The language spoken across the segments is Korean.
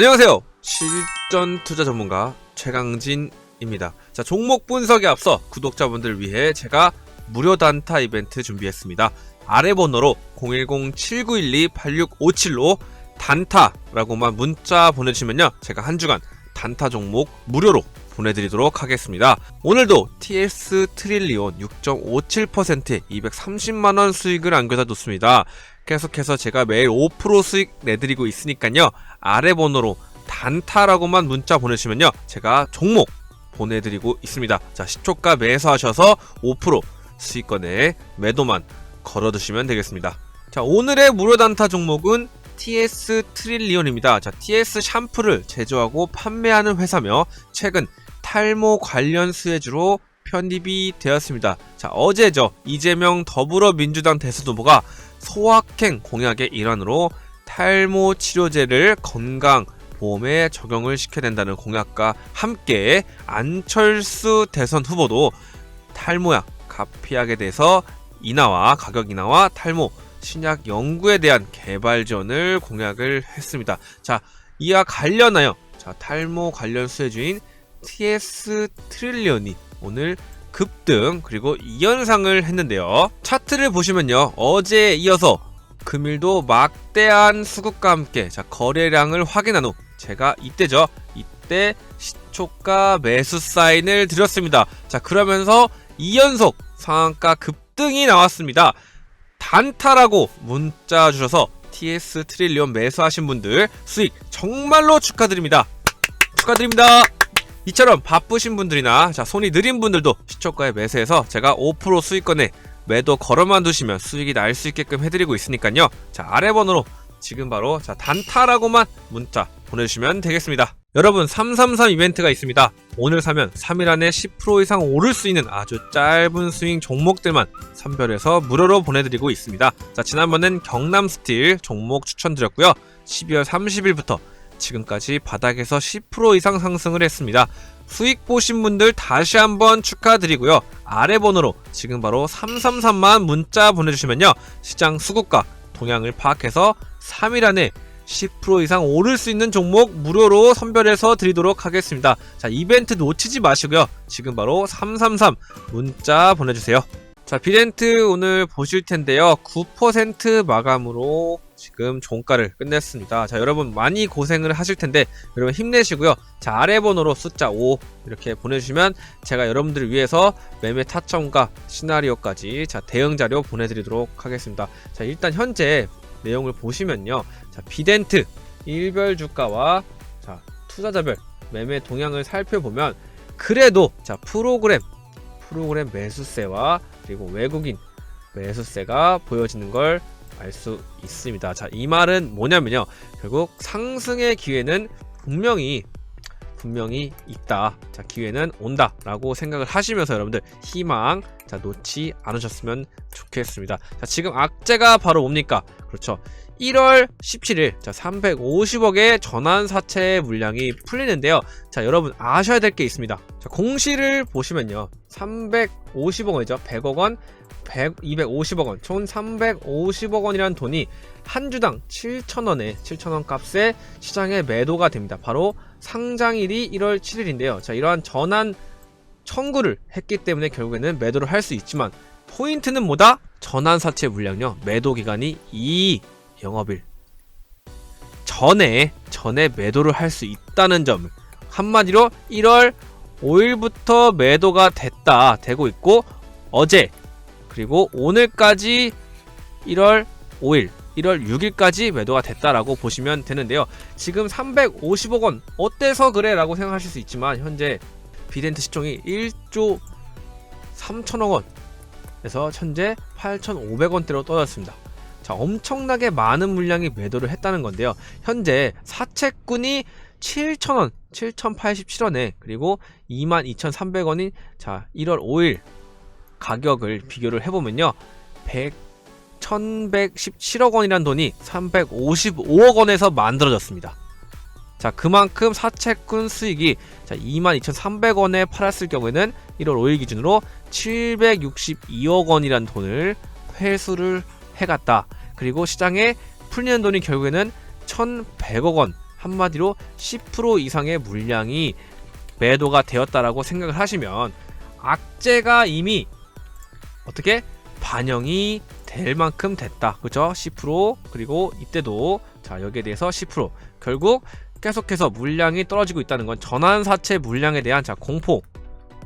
안녕하세요. 실전 투자 전문가 최강진입니다. 자, 종목 분석에 앞서 구독자분들 위해 제가 무료 단타 이벤트 준비했습니다. 아래 번호로 010-7912-8657로 단타라고만 문자 보내주시면요. 제가 한 주간 단타 종목 무료로 보내드리도록 하겠습니다. 오늘도 TS 트릴리온 6.57%에 230만원 수익을 안겨다 뒀습니다. 계속해서 제가 매일 5% 수익 내드리고 있으니까요. 아래 번호로 단타라고만 문자 보내시면요. 제가 종목 보내드리고 있습니다. 자, 시초가 매수하셔서 5% 수익권에 매도만 걸어두시면 되겠습니다. 자, 오늘의 무료 단타 종목은 TS 트릴리온입니다. 자, TS 샴푸를 제조하고 판매하는 회사며 최근 탈모 관련 수혜주로 편입이 되었습니다. 자, 어제죠. 이재명 더불어민주당 대선 후보가 소확행 공약의 일환으로 탈모 치료제를 건강 보험에 적용을 시켜야 된다는 공약과 함께 안철수 대선 후보도 탈모약 가피약에 대해서 인하와 가격 인하와 탈모 신약 연구에 대한 개발 지원을 공약을 했습니다. 자, 이와 관련하여 자, 탈모 관련 수혜주인 TS 트릴리언이 오늘 급등 그리고 2연상을 했는데요. 차트를 보시면요. 어제에 이어서 금일도 막대한 수급과 함께 자, 거래량을 확인한 후 제가 이때죠. 이때 시초가 매수 사인을 드렸습니다. 자, 그러면서 2연속 상한가 급등이 나왔습니다. 단타라고 문자 주셔서 TS 트릴리온 매수하신 분들 수익 정말로 축하드립니다. 축하드립니다. 이처럼 바쁘신 분들이나 자, 손이 느린 분들도 시초가에 매수해서 제가 5% 수익권에 매도 걸어만 두시면 수익이 날 수 있게끔 해드리고 있으니까요. 자 아래 번호로 지금 바로 자 단타라고만 문자 보내주시면 되겠습니다. 여러분 333 이벤트가 있습니다. 오늘 사면 3일 안에 10% 이상 오를 수 있는 아주 짧은 스윙 종목들만 선별해서 무료로 보내드리고 있습니다. 자 지난번엔 경남 스틸 종목 추천드렸고요. 12월 30일부터 지금까지 바닥에서 10% 이상 상승을 했습니다. 수익 보신 분들 다시 한번 축하드리고요. 아래 번호로 지금 바로 333만 문자 보내주시면요. 시장 수급과 동향을 파악해서 3일 안에 10% 이상 오를 수 있는 종목 무료로 선별해서 드리도록 하겠습니다. 자, 이벤트 놓치지 마시고요. 지금 바로 333 문자 보내주세요. 자, 비덴트 오늘 보실 텐데요. 9% 마감으로 지금 종가를 끝냈습니다. 자, 여러분 많이 고생을 하실 텐데 여러분 힘내시고요. 자, 아래 번호로 숫자 5 이렇게 보내주시면 제가 여러분들을 위해서 매매 타점과 시나리오까지 자, 대응 자료 보내드리도록 하겠습니다. 자, 일단 현재 내용을 보시면요. 자, 비덴트 일별 주가와 자, 투자자별 매매 동향을 살펴보면 그래도 자, 프로그램 프로그램 매수세와 그리고 외국인 매수세가 보여지는 걸 알 수 있습니다. 자, 이 말은 뭐냐면요. 결국 상승의 기회는 분명히 분명히 있다. 자, 기회는 온다 라고 생각을 하시면서 여러분들 희망 자, 놓지 않으셨으면 좋겠습니다. 자, 지금 악재가 바로 뭡니까? 그렇죠. 1월 17일 자 350억의 전환 사채 물량이 풀리는데요. 자 여러분 아셔야 될 게 있습니다. 자 공시를 보시면요. 350억 원이죠. 100억 원, 100, 250억 원, 총 350억 원이라는 돈이 한 주당 7천 원에 7천 원 값에 시장에 매도가 됩니다. 바로 상장일이 1월 7일인데요. 자 이러한 전환 청구를 했기 때문에 결국에는 매도를 할 수 있지만 포인트는 뭐다? 전환 사채 물량요. 매도 기간이 2 영업일 전에 전에 매도를 할 수 있다는 점을 한마디로 1월 5일부터 매도가 됐다 되고 있고 어제 그리고 오늘까지 1월 5일 1월 6일까지 매도가 됐다라고 보시면 되는데요. 지금 350억 원 어때서 그래 라고 생각하실 수 있지만 현재 비덴트 시총이 1조 3천억 원에서 현재 8,500원대로 떨어졌습니다. 자, 엄청나게 많은 물량이 매도를 했다는 건데요. 현재 사채꾼이 7,000원, 7,087원에 그리고 22,300원인 자, 1월 5일 가격을 비교를 해보면요. 100, 1,117억 원이라는 돈이 355억 원에서 만들어졌습니다. 자, 그만큼 사채꾼 수익이 자, 22,300원에 팔았을 경우에는 1월 5일 기준으로 762억 원이라는 돈을 회수를 해갔다. 그리고 시장에 풀리는 돈이 결국에는 1,100억 원 한마디로 10% 이상의 물량이 매도가 되었다라고 생각을 하시면 악재가 이미 어떻게 반영이 될 만큼 됐다. 그죠? 10% 그리고 이때도 자, 여기에 대해서 10% 결국 계속해서 물량이 떨어지고 있다는 건 전환사채 물량에 대한 자, 공포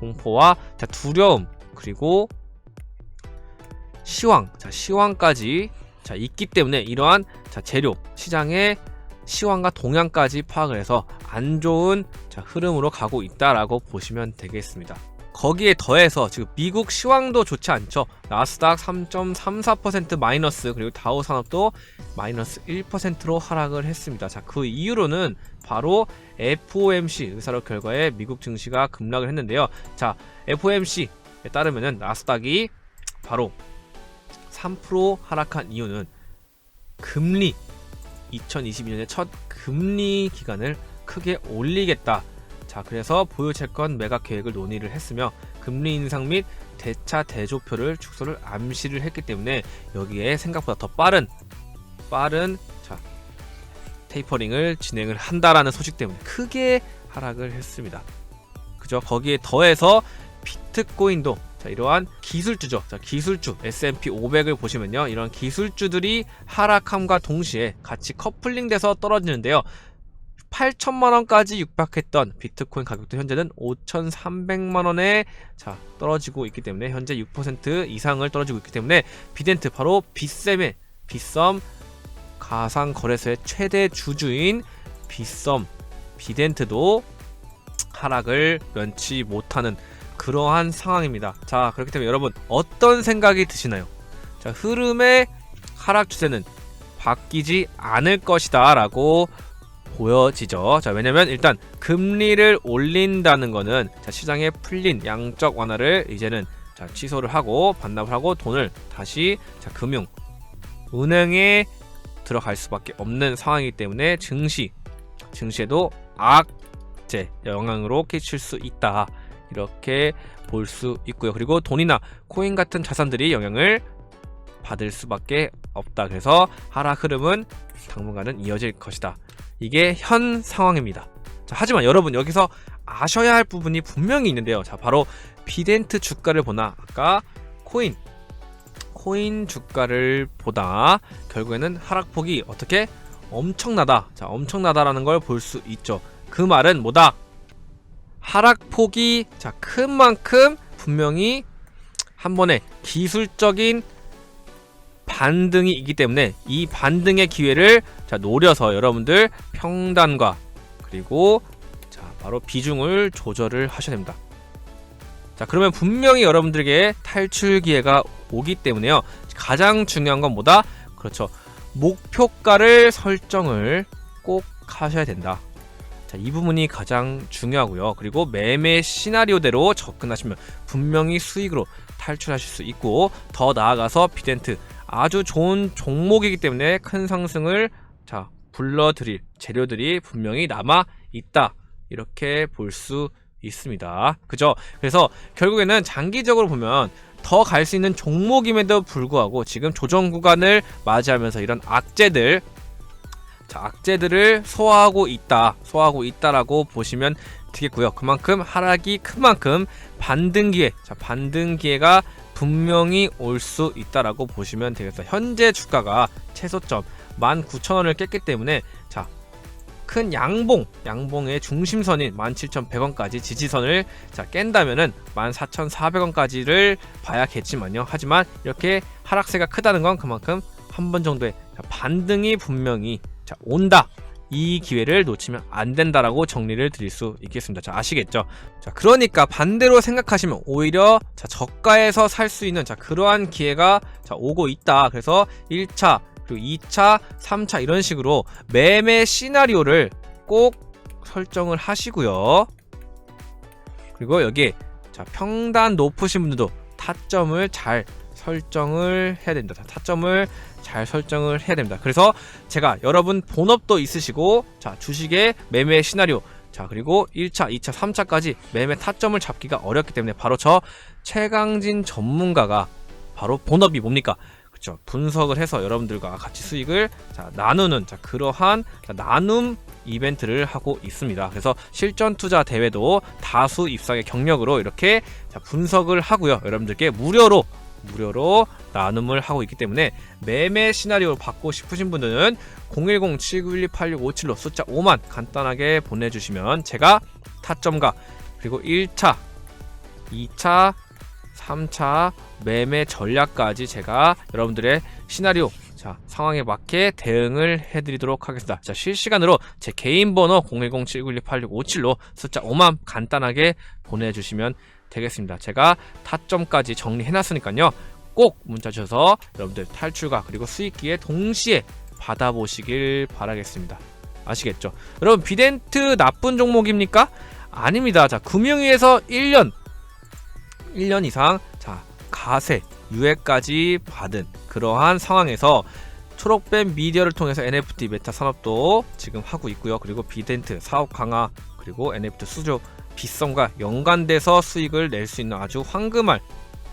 공포와 자, 두려움 그리고 시황 자, 시황까지 자, 있기 때문에 이러한 자, 재료 시장의 시황과 동향까지 파악을 해서 안 좋은 자, 흐름으로 가고 있다라고 보시면 되겠습니다. 거기에 더해서 지금 미국 시황도 좋지 않죠. 나스닥 3.34% 마이너스 그리고 다우 산업도 마이너스 1%로 하락을 했습니다. 자, 그 이유로는 바로 FOMC 의사로 결과에 미국 증시가 급락을 했는데요. 자, FOMC에 따르면은 나스닥이 바로 3% 하락한 이유는 금리 2022년의 첫 금리 기간을 크게 올리겠다. 자, 그래서 보유 채권 매각 계획을 논의를 했으며 금리 인상 및 대차 대조표를 축소를 암시를 했기 때문에 여기에 생각보다 더 빠른 빠른 자, 테이퍼링을 진행을 한다라는 소식 때문에 크게 하락을 했습니다. 그죠? 거기에 더해서 비트코인도 자, 이러한 기술주죠. 자, 기술주 S&P 500을 보시면요. 이런 기술주들이 하락함과 동시에 같이 커플링돼서 떨어지는데요. 8천만 원까지 육박했던 비트코인 가격도 현재는 5,300만 원에 자, 떨어지고 있기 때문에 현재 6% 이상을 떨어지고 있기 때문에 비덴트 바로 빗셈의 빗썸 가상 거래소의 최대 주주인 빗썸 비덴트도 하락을 면치 못하는 그러한 상황입니다. 자, 그렇기 때문에 여러분 어떤 생각이 드시나요? 자, 흐름의 하락 추세는 바뀌지 않을 것이다라고 보여지죠. 자, 왜냐면 일단 금리를 올린다는 거는 자, 시장에 풀린 양적 완화를 이제는 자, 취소를 하고 반납을 하고 돈을 다시 자, 금융 은행에 들어갈 수밖에 없는 상황이기 때문에 증시 증시에도 악재 영향으로 끼칠 수 있다. 이렇게 볼 수 있고요. 그리고 돈이나 코인 같은 자산들이 영향을 받을 수밖에 없다. 그래서 하락 흐름은 당분간은 이어질 것이다. 이게 현 상황입니다. 자, 하지만 여러분 여기서 아셔야 할 부분이 분명히 있는데요. 자, 바로 비덴트 주가를 보나 아까 코인 코인 주가를 보다 결국에는 하락폭이 어떻게 엄청나다. 자, 엄청나다라는 걸 볼 수 있죠. 그 말은 뭐다? 하락폭이 자, 큰 만큼 분명히 한 번에 기술적인 반등이 있기 때문에 이 반등의 기회를 자, 노려서 여러분들 평단과 그리고 자, 바로 비중을 조절을 하셔야 됩니다. 자, 그러면 분명히 여러분들에게 탈출 기회가 오기 때문에요. 가장 중요한 건 뭐다? 그렇죠. 목표가를 설정을 꼭 하셔야 된다. 자, 이 부분이 가장 중요하고요. 그리고 매매 시나리오대로 접근하시면 분명히 수익으로 탈출하실 수 있고 더 나아가서 비덴트 아주 좋은 종목이기 때문에 큰 상승을 자 불러드릴 재료들이 분명히 남아 있다 이렇게 볼 수 있습니다. 그죠? 그래서 결국에는 장기적으로 보면 더 갈 수 있는 종목임에도 불구하고 지금 조정 구간을 맞이하면서 이런 악재들 자, 악재들을 소화하고 있다. 소화하고 있다라고 보시면 되겠고요. 그만큼 하락이 큰 만큼 반등 기회, 자, 반등 기회가 분명히 올 수 있다라고 보시면 되겠어요. 현재 주가가 최소점 19,000원을 깼기 때문에 자, 큰 양봉, 양봉의 중심선인 17,100원까지 지지선을 자, 깬다면은 14,400원까지를 봐야겠지만요. 하지만 이렇게 하락세가 크다는 건 그만큼 한 번 정도의 반등이 분명히 자, 온다. 이 기회를 놓치면 안 된다라고 정리를 드릴 수 있겠습니다. 자, 아시겠죠? 자, 그러니까 반대로 생각하시면 오히려 자, 저가에서 살 수 있는 자, 그러한 기회가 자, 오고 있다. 그래서 1차, 그리고 2차, 3차 이런 식으로 매매 시나리오를 꼭 설정을 하시고요. 그리고 여기에 자, 평단 높으신 분들도 타점을 잘 설정을 해야 됩니다. 타점을 잘 설정을 해야 됩니다. 그래서 제가 여러분 본업도 있으시고 자 주식의 매매 시나리오 자 그리고 1차, 2차, 3차까지 매매 타점을 잡기가 어렵기 때문에 바로 저 최강진 전문가가 바로 본업이 뭡니까? 그렇죠. 분석을 해서 여러분들과 같이 수익을 자, 나누는 자, 그러한 자, 나눔 이벤트를 하고 있습니다. 그래서 실전 투자 대회도 다수 입상의 경력으로 이렇게 자, 분석을 하고요. 여러분들께 무료로 무료로 나눔을 하고 있기 때문에 매매 시나리오를 받고 싶으신 분들은 010-7912-8657로 숫자 5만 간단하게 보내주시면 제가 타점과 그리고 1차, 2차, 3차 매매 전략까지 제가 여러분들의 시나리오 자 상황에 맞게 대응을 해드리도록 하겠습니다. 자 실시간으로 제 개인 번호 010-7912-8657로 숫자 5만 간단하게 보내주시면 되겠습니다. 제가 타점까지 정리해놨으니까요. 꼭 문자 주셔서 여러분들 탈출과 그리고 수익기에 동시에 받아보시길 바라겠습니다. 아시겠죠? 여러분 비덴트 나쁜 종목입니까? 아닙니다. 자 금융위에서 1년 1년 이상 자 가세 유예까지 받은 그러한 상황에서 초록뱀 미디어를 통해서 NFT 메타 산업도 지금 하고 있고요. 그리고 비덴트 사업 강화 그리고 NFT 수조 비썸과 연관돼서 수익을 낼 수 있는 아주 황금알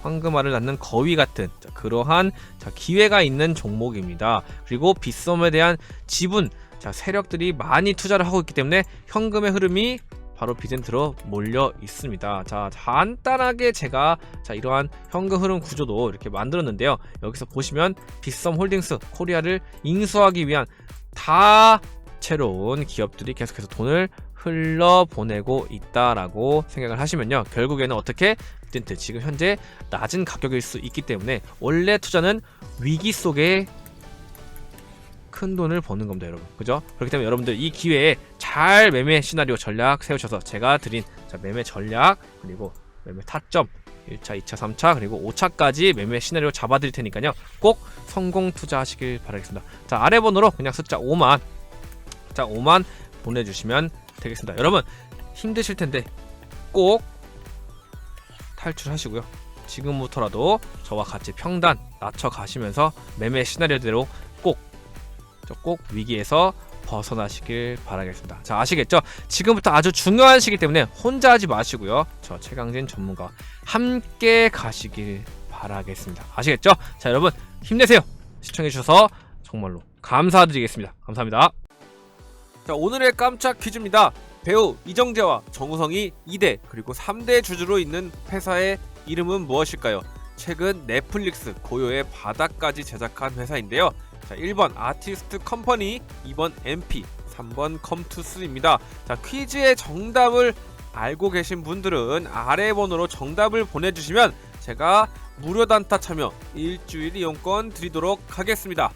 황금알을 낳는 거위 같은 자, 그러한 자, 기회가 있는 종목입니다. 그리고 비썸에 대한 지분 자, 세력들이 많이 투자를 하고 있기 때문에 현금의 흐름이 바로 비덴트로 몰려 있습니다. 자, 간단하게 제가 자, 이러한 현금 흐름 구조도 이렇게 만들었는데요. 여기서 보시면 비썸 홀딩스 코리아를 인수하기 위한 다채로운 기업들이 계속해서 돈을 흘러 보내고 있다라고 생각을 하시면요. 결국에는 어떻게 비덴트 지금 현재 낮은 가격일 수 있기 때문에 원래 투자는 위기 속에 큰 돈을 버는 겁니다, 여러분. 그죠? 그렇기 때문에 여러분들 이 기회에 잘 매매 시나리오 전략 세우셔서 제가 드린 자, 매매 전략 그리고 매매 타점 1차, 2차, 3차 그리고 5차까지 매매 시나리오 잡아드릴 테니까요. 꼭 성공 투자하시길 바라겠습니다. 자, 아래 번호로 그냥 숫자 5만 자, 5만 보내주시면 되겠습니다. 여러분 힘드실 텐데 꼭 탈출하시고요. 지금부터라도 저와 같이 평단 낮춰 가시면서 매매 시나리오대로 꼭저꼭 위기에서 벗어나시길 바라겠습니다. 자 아시겠죠? 지금부터 아주 중요한 시기 때문에 혼자 하지 마시고요. 저 최강진 전문가와 함께 가시길 바라겠습니다. 아시겠죠? 자 여러분 힘내세요. 시청해주셔서 정말로 감사드리겠습니다. 감사합니다. 자 오늘의 깜짝 퀴즈입니다. 배우 이정재와 정우성이 2대 그리고 3대 주주로 있는 회사의 이름은 무엇일까요? 최근 넷플릭스 고요의 바다까지 제작한 회사인데요. 자, 1번 아티스트 컴퍼니, 2번 MP, 3번 컴투스입니다. 자, 퀴즈의 정답을 알고 계신 분들은 아래 번호로 정답을 보내주시면 제가 무료 단타 참여 일주일 이용권 드리도록 하겠습니다.